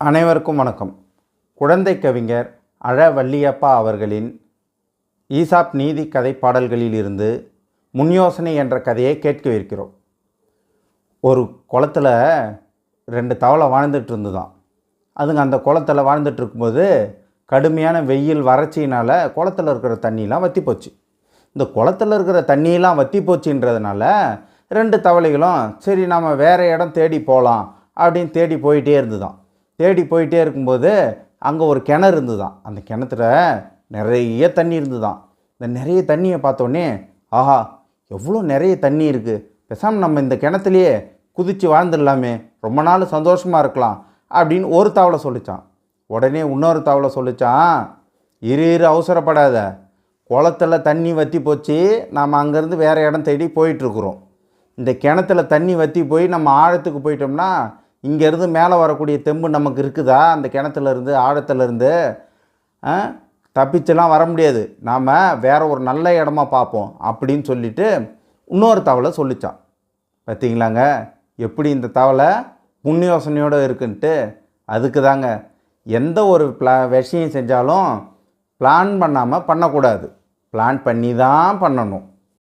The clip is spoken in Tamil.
அனைவருக்கும் வணக்கம். குழந்தை கவிஞர் அழ வள்ளியப்பா அவர்களின் ஈசாப் நீதி கதை பாடல்களில் இருந்து முன்யோசனை என்ற கதையை கேட்கவிருக்கிறோம் ஒரு குளத்துல ரெண்டு தவளை வாழ்ந்துட்டு இருந்துதான். அதுங்க அந்த குளத்துல வாழ்ந்துட்டு இருக்கும்போது கடுமையான வெயில் வறட்சியினால் குளத்துல இருக்கிற தண்ணியெலாம் வற்றி போச்சு. இந்த குளத்துல இருக்கிற தண்ணியெலாம் வற்றி போச்சுன்றதுனால ரெண்டு தவளைகளும் சரி நம்ம வேறு இடம் தேடி போகலாம் அப்படின்னு தேடி போயிட்டே இருந்துதான். தேடி போயிட்டே இருக்கும்போது அங்கே ஒரு கிணறு இருந்துதான். அந்த கிணத்துல நிறைய தண்ணி இருந்துதான். இந்த நிறைய தண்ணியை பார்த்தோன்னே ஆஹா எவ்வளோ நிறைய தண்ணி இருக்குது பேசாமல் நம்ம இந்த கிணத்துலையே குதித்து வாழ்ந்துடலாமே. ரொம்ப நாள் சந்தோஷமாக இருக்கலாம் அப்படின்னு ஒரு தவளை சொல்லிச்சான். உடனே இன்னொரு தவளை சொல்லிச்சான் இரு இரு அவசரப்படாத. குளத்துல தண்ணி வற்றி போச்சு. நாம் அங்கேருந்து வேறு இடம் தேடி போயிட்டுருக்குறோம் இந்த கிணத்துல தண்ணி வற்றி போய் நம்ம ஆழத்துக்கு போயிட்டோம்னா இங்கேருந்து மேலே வரக்கூடிய தெம்பு நமக்கு இருக்குதா? அந்த கிணத்துலேருந்து ஆழத்துலேருந்து இருந்து தப்பிச்செல்லாம் வர முடியாது. நாம் வேறு ஒரு நல்ல இடமா பார்ப்போம் அப்படின்னு சொல்லிட்டு இன்னொரு தவளை சொல்லிச்சான். பார்த்தீங்களாங்க? எப்படி இந்த தவளை முன் யோசனையோடு இருக்குன்ட்டு? அதுக்கு தாங்க எந்த ஒரு பிளா விஷயம் செஞ்சாலும் பிளான் பண்ணாமல் பண்ணக்கூடாது. பிளான் பண்ணி தான் பண்ணணும்.